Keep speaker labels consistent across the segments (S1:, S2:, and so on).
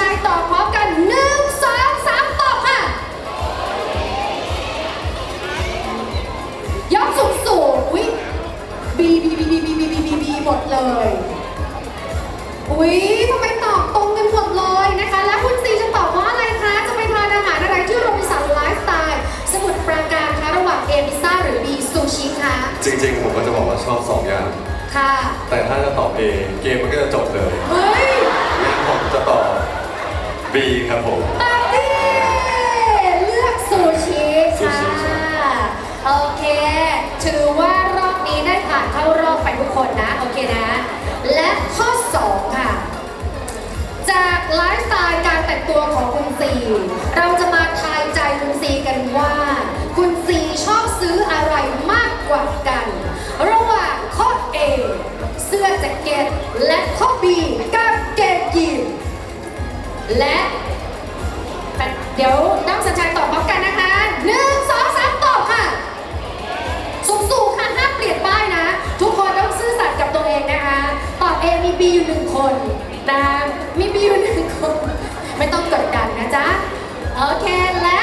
S1: สัญชัยตอบพร้อมกันหนึ่งสองสามตอบค่ะ ยกสูงสูงอุ้ยบีบีบีบีบีบีบีบีบีหมดเลย อุ้ยทำไมตอบตรงกันหมดเลยนะคะ แล้วคุณซีจะตอบว่าอะไรคะ จะไปทานอาหารอะไรที่โรบินสันไลฟ์สไตล์สมุทรปราการคะระหว่างเอพิซซ่าหรือบีซูชิคะ
S2: จริงๆ ผมก็จะบอกว่าชอบสองอย่าง
S1: ค่ะ
S2: แต่ถ้าจะตอบ A เกมมันก็จะจบเลย
S1: เฮ้ย
S2: B ครับผม
S1: ปาร์ตี้เลือกซูชิ
S2: ซู
S1: ค่ะ
S2: ชิใช่
S1: โอเค ถือว่ารอบนี้ได้ผ่านเข้ารอบไปทุกคนนะ โอเคนะ และข้อ 2 ค่ะ จากไลฟ์สไตล์การแต่งตัวของคุณซี เราจะมาทายใจคุณซีกันว่า คุณซีชอบซื้ออะไรมากกว่ากัน ระหว่างข้อ A เสื้อแจ็คเก็ตและข้อ B กางเกงยีน และเดี๋ยวนักสัญชัยตอบพร้อมกันนะคะหนึ่งสองสามตอบค่ะ สูงๆค่ะห้ามเปลี่ยนป้ายนะ ทุกคนต้องซื่อสัตย์กับตัวเองนะคะ ตอบ A มี B อยู่หนึ่งคนนะคะมี B อยู่หนึ่งคน ไม่ต้องกดดันนะจ๊ะ โอเคและ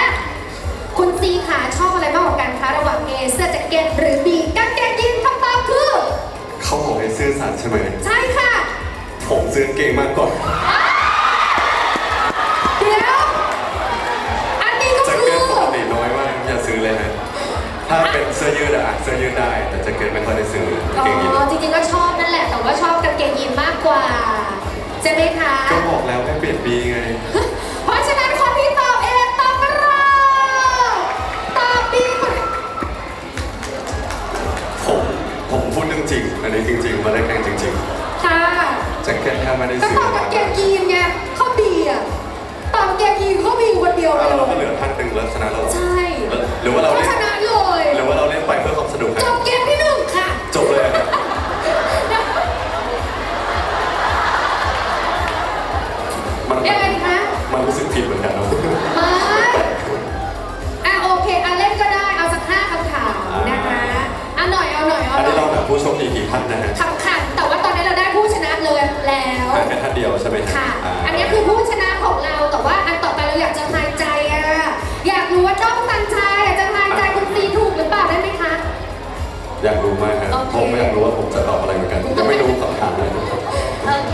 S1: คุณซีขาชอบอะไรมากกว่ากันคะระหว่าง A เสื้อแจ็คเก็ตหรือ B กางเกงยีนคำตอบคือ
S2: เขาบอกให้ซื้อสัตย์ใช่ไหม
S1: ใช่ค่ะ
S2: ผมซื้อกางเกงมากกว่า ถ้าเป็นเสื้อยืดอะเสื้อยืดได้ แต่แจ็คเก็ตไม่ค่อยได้ซื้อกาง
S1: อ๋
S2: เกงยีน
S1: อจริงๆก็ชอบนั่นแหละ แต่ว่าชอบกางเกงยีนมากกว่าใช่ไหมคะ
S2: ก็บอกแล้วให้เปลี่ยนปีไง
S1: เพราะฉะนั้นคนที่ตอบเองตอบกระรอกตอบบีหมด
S2: ผมผมพูดเรื่องจริง อันนี้จริง ๆ มาได้แข่งจริง
S1: ค่ะ
S2: ๆแจ็คเก็ตแค่ไม่ได้
S1: ก็
S2: ซื้อ
S1: ตอบกางเกงยีนไงข้อบีอะตอบกางเกงยีนข้อบีคนเดียวไป
S2: เอา
S1: เล
S2: เราก็
S1: ย
S2: เหลือพันหนึ่งแล้วชนะเรา
S1: ใช่
S2: หรือว่าเรา
S1: ก็
S2: เล่น
S1: ชนะเลย
S2: ห Não. อยา
S1: ก
S2: รู้มา
S1: กครั
S2: บ
S1: โอเค
S2: ผมไม่อยากรู้ว่าผมจะตอบอะไรเหมือนกันยังไม่รู้คำถามเลยนะครับ
S1: โอเค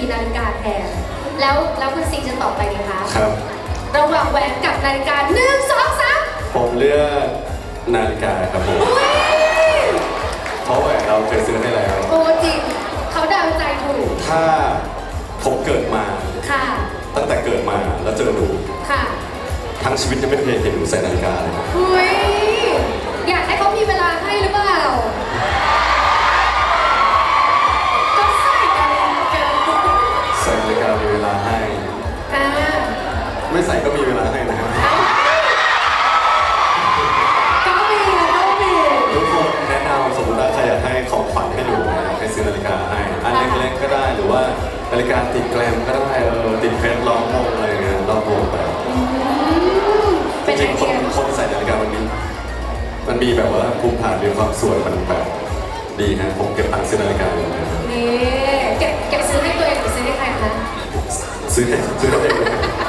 S1: ก็เลยเลือกเป็นปีนาฬิกาแทน แล้วแล้วคุณซีจะตอบไปดีคะ
S2: ครับ
S1: ระหว่างแหวนกับนาฬิกาหนึ่งสองสาม
S2: ผมเลือกนาฬิกาครับผม
S1: อุ้ย
S2: เพราะแหวนเราเคยซื้อให้แล้ว
S1: โอ้จริงเขาเดาใจถูก
S2: ถ้าผมเกิดมา
S1: ค่ะ
S2: ตั้งแต่เกิดมาแล้วเจอหนู
S1: ค่ะ
S2: ทั้งชีวิตยังไม่เคยเห็นหนูใส่นาฬิกาเลยนะ
S1: อุ้ยอยากให้เขามีเวลาให้หรือเปล่า
S2: ไม่ใส่ก็มีเวลาให้นะฮะ
S1: ก็มีก็มี
S2: ทุกคนแนะนำสมมติว่าใครอยากให้ของขวัญให้หนูนะให้ซื้อนาฬิกาให้อันเล็กๆก็ได้หรือว่านาฬิกาติดแกลมก็ได้เออติดเพชรล้อมวงอะไรเงี้ยล้อมวงไป
S1: อืม
S2: จ
S1: เป็นไอ
S2: ริงๆค
S1: เดี
S2: น
S1: ย
S2: คนใส่นาฬิกามันมีมันมีแบบว่าภูมิฐานมีความสวยมันแบบดีฮะผมเก็บตังค์ซื้อนาฬิกาเลยนะ
S1: นี่เก็บเก็บซื้อให้ตัวเอง
S2: อให้ซื้อให้เองเลย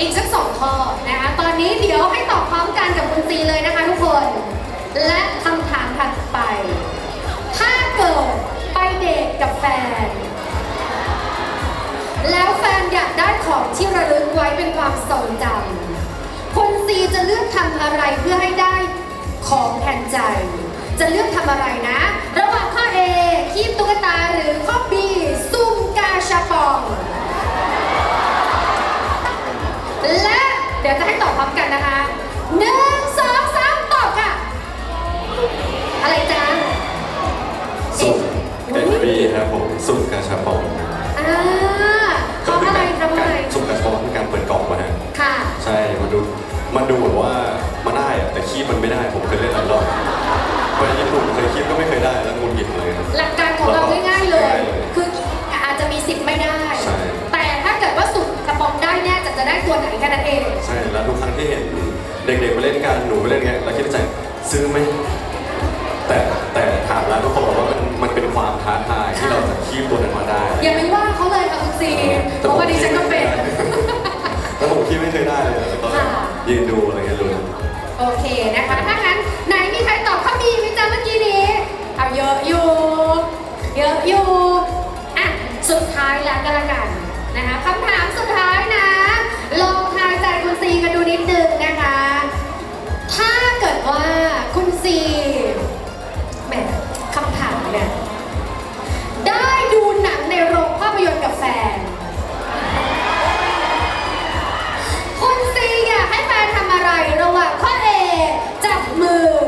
S1: อีกสักสองข้อนะคะ ตอนนี้เดี๋ยวให้ตอบพร้อมกันกับคุณซีเลยนะคะทุกคน และคำถามถัดไป ถ้าเกิดไปเดทกับแฟน แล้วแฟนอยากได้ของที่ระลึกไว้เป็นความทรงจำคุณซีจะเลือกทำอะไรเพื่อให้ได้ของแทนใจ จะเลือกทำอะไรนะ ระหว่างข้อ A คีบตุ๊กตาหรือข้อ B ซุ่มกาชาปอง และเดี๋ยวจะให้ตอบพร้อมกันนะคะหนึ่งสองสามตอบค่ะ อะไรจ๊ะ
S2: สุ่มเอ็นบีครับผมสุ่มกาชาปอง
S1: อ่าเพราะอะไรเพราะอะไร
S2: สุ่มกาชาปองคือการเปิดกล่องมาฮะ
S1: ค่ะ
S2: ใช่มันดูมันดูเหมือนว่ามันได้อะแต่คีบมันไม่ได้ผมเคยเล่นหลายรอบไปญี่ปุ่นเคยคีบก็ไม่เคยได้แล้วงุนหงิดเลยครับ
S1: หลักการของเราง่ายๆเลย
S2: ง่ายเลย
S1: คืออาจจะมีสิทธิ์ไม่ได้ จะจะได้ตัวไหนแค่นั้นเอง
S2: ใช่แล้วทุกครั้งที่เห็นเด็กๆไปเล่นกันหนูไปเล่นไงเราคิดในใจซื้อไหมแต่แต่ถามแล้วทุกคนบอกว่ามันมันเป็นความท้าทายที่เราจะคีบตัวนั้นมาได้
S1: อย่าไปว่าเขาเลยค่ะคุณซีเพราะว่าดิฉันก็เป็น
S2: แต่ผมคีบไม่เคยได้เลยแล้วก็
S1: ค่ะ
S2: ยืนดูอะไรเงี้ยลุ้น
S1: โอเคนะคะถ้างั้นไหนมีใครตอบข้อบีไหมจ๊ะเมื่อกี้นี้เอาเยอะอยู่เยอะอยู่อะสุดท้ายแล้วก็แล้วกันนะคะคำถามสุด แฟน คุณซีอยากให้แฟนทำอะไรระหว่างข้อ A จับมือหรือ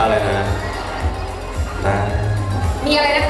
S2: อะ
S1: ไรนะ
S2: นะ
S1: มีอะไรนะคะ